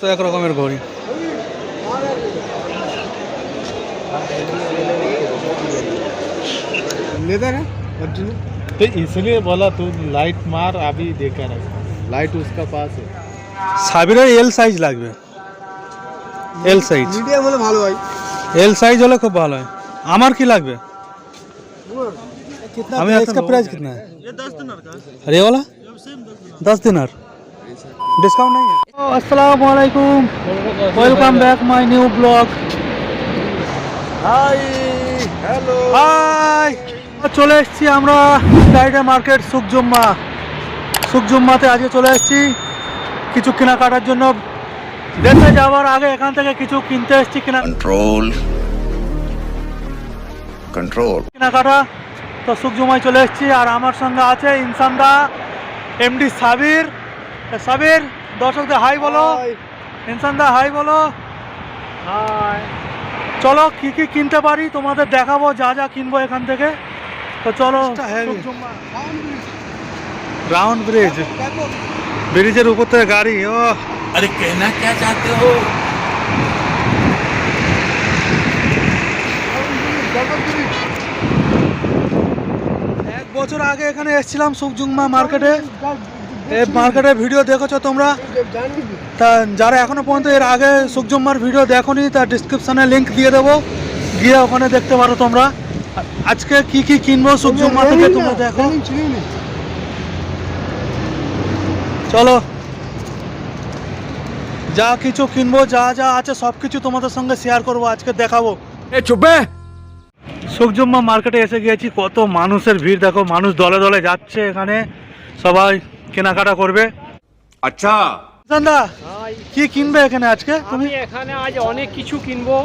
তো এক রকমের ঘড়ি लेदर है ओरिजिनल तो इसलिए बोला तू लाइट मार अभी देखा नहीं लाइट उसका पास है সাবিরের এল সাইজ লাগবে এল সাইজ মিডিয়াম হলে ভালো হয় এল সাইজ হলে খুব ভালো হয় আমার কি লাগবে कितना हमें इसका प्राइस कितना है ये दस दिनार का अरे ये वाला दस दिनार ডিসকাউন্ট নেই? আসসালামু আলাইকুম। Welcome back my new blog hi hello hi চলে এসেছি আমরা সাইডে মার্কেট সুকজুম্মা সুকজুম্মাতে আজকে চলে এসেছি কিছু কেনাকাটার জন্য। দেশে যাওয়ার আগে এখান থেকে কিছু কিনতে এসেছি কিনা কন্ট্রোল কন্ট্রোল কেনাকাটা। তো সুকজুমাই চলে এসেছি আর আমার সঙ্গে আছে ইনসানদা এমডি সাবির। সাবির দর্শকদের হাই বলো। ইনসানদা হাই বলো। হাই। চলো কি কি কিনতে পারি? তোমাদের দেখাবো যা যা কিনবো এখান থেকে। তো চলো। রাউন্ড ব্রিজ ব্রিজের উপর থেকে গাড়ি ও। আরে কেনা কে যাতে হো? এক বছর আগে এখানে এসেছিলাম সুখজুংমা মার্কেটে। এই মার্কেটের ভিডিও দেখেছ তোমরা? তা যারা এখনও পর্যন্ত এর আগে সুকজুম্মার ভিডিও দেখোনি তার ডিসক্রিপশনে লিঙ্ক দিয়ে দেবো। গিয়ে ওখানে দেখতে পারো তোমরা। আজকে কি কি কিনবো সুকজুম্মা থেকে তোমরা দেখো। চলো। যা কিছু কিনবো যা যা আছে সব কিছু তোমাদের সঙ্গে শেয়ার করব আজকে দেখাবো। সুকজুম্মা মার্কেটে এসে গিয়েছি কত মানুষের ভিড় দেখো মানুষ দলে দলে যাচ্ছে এখানে। সবাই কেনাকাটা করবে আচ্ছা দাদা কি কিনবে এখানে আজকে তুমি এখানে আজ অনেক কিছু কিনবো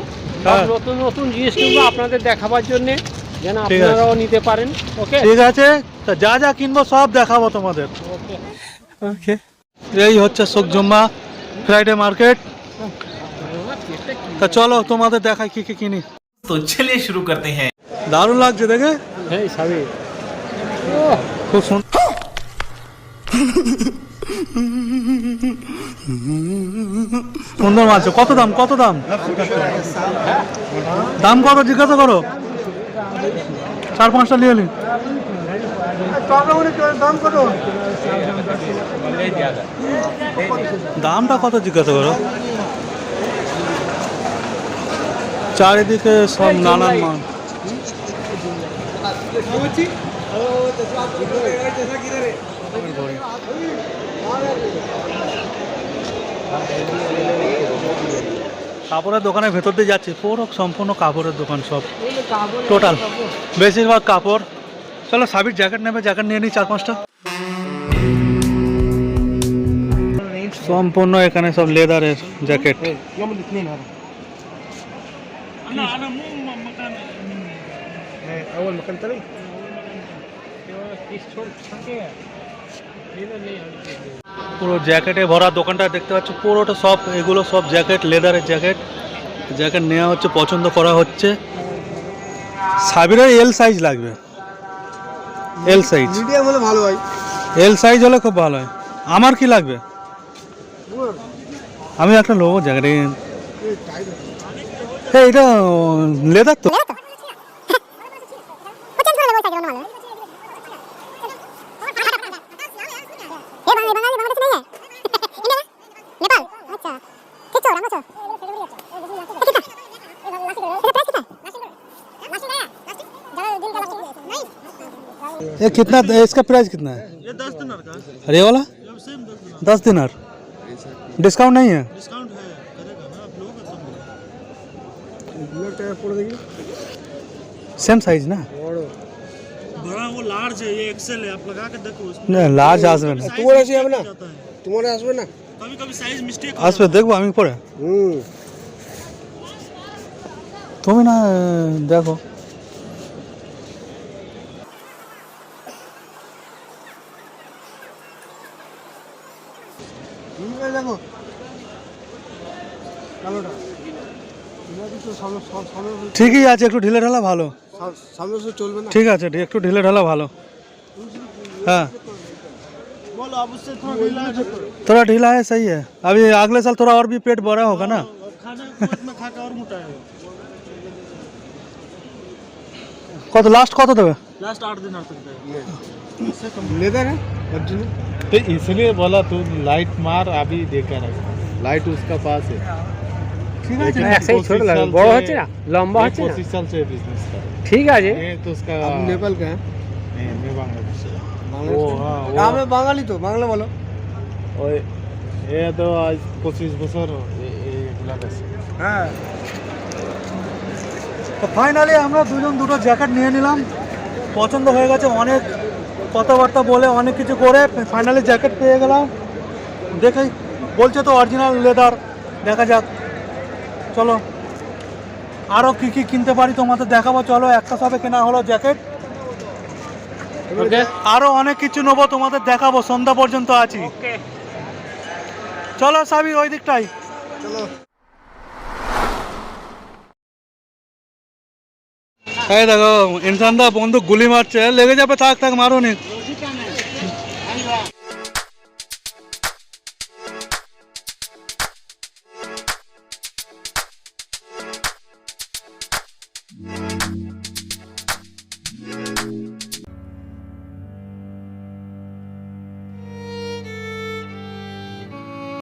নতুন নতুন জিনিস কিনবো আপনাদের দেখাবার জন্য যেন আপনারাও নিতে পারেন ওকে ঠিক আছে তো যা যা কিনবো সব দেখাবো তোমাদের ওকে ওকে এই হচ্ছে সোকজম্মা ফ্রাইডে মার্কেট তা চলো তোমাদের দেখাই কি কি কিনি তো চলে শুরু করতে হ্যাঁ দারুন লাগছে দেখে হ্যাঁ সবই খুব সুন্দর সুন্দর মাছ কত দাম? কত দাম? দাম কত? জিজ্ঞাসা করো। চার, পাঁচটা নিয়ে নি দামটা কত জিজ্ঞাসা করো? চারিদিকে সব নানান মাছ কাপড়ের দোকানের ভেতর দিয়ে যাচ্ছে পুরো সম্পূর্ণ কাপড়ের দোকান সব টোটাল বেশিরভাগ কাপড় চলো সাবির জ্যাকেট নেবে জ্যাকেট নিয়ে নিই চার পাঁচটা সম্পূর্ণ এখানে সব লেদারের জ্যাকেট اول مكان تاني পুরো জ্যাকেটে ভরা দোকানটা দেখতে পাচ্ছ পুরোটা সব এগুলো সব জ্যাকেট লেদারের জ্যাকেট। জ্যাকেট নেওয়া হচ্ছে পছন্দ করা হচ্ছে। সাবিরের এল সাইজ লাগবে। এল সাইজ মিডিয়াম হলে ভালো হয়। এল সাইজ হলে খুব ভালো হয়। আমার কি লাগবে? আমি একটা নেব জ্যাকেট। এটা লেদার তো। ये कितना इसका प्राइस कितना है ये दस दिनार का अरे ये वाला दस दिनार डिस्काउंट नहीं है ব্লু টায়ার পরে দেখি सेम साइज ना বড় बड़ा वो लार्ज है ये एक्सेल है आप लगा के देखो उसमें না লার্জ আসবে না তোমার আসবে যাবে না তোমার আসবে না कभी कभी साइज मिस्टेक আসবে দেখবো আমি পরে হুম তুমি না দেখো দেখো কালোটা তোমরা কিছু সামনে সব- সামনে ঠিকই আছে একটু ঢিলে ঢালা ভালো সা- সামনে সে চলবে না ঠিক আছে একটু ঢিলে ঢালা ভালো হ্যাঁ बोलो अब उससे थोड़ा ढीला है थोड़ा ढीला है सही है अभी अगले साल थोड़ा और भी पेट बड़ा होगा ना और खाने के बाद में खा के और मोटा है কত লাস্ট কত দেবে लास्ट आठ दिन आ सकता है लेदर है ओरिजिनल तो इसलिए बोला तू लाइट मार अभी देखा रख लाइट उसका पास है ঠিক আছে लेकिन এক সাইজ ছোট पच्चीस লাগে साल বড় से- হচ্ছে না লম্বা ये হচ্ছে না पच्चीस साल से बिजनेस कर ঠিক আছে ये तो उसका आप नेपाल का है नहीं मैं बांग्लादेश से बांग्लादेश वो का? हाँ हाँ, वो मैं बांगाली तो बांग्ला बोलो ওই এ তো আজ পঁচিশ বছর এ- এগুলা গেছে হ্যাঁ তো ফাইনালি আমরা দুজন দুটো জ্যাকেট নিয়ে নিলাম পছন্দ হয়ে গেছে অনেক কথাবার্তা বলে অনেক কিছু করে ফাইনালি জ্যাকেট পেয়ে গেলাম। দেখে বলছে তো অরিজিনাল লেদার দেখা যাক। চলো আরও কী কী কিনতে পারি তোমাদের দেখাবো চলো একটা সবে কেনা হলো জ্যাকেট আরও অনেক কিছু নেব তোমাদের দেখাবো সন্ধ্যা পর্যন্ত আছি। চলো সাবির ওই দিকটাই এই দেখো ইনসানদা বন্ধু গুলি মারছে লেগে যাবে থাক থাক মারুনি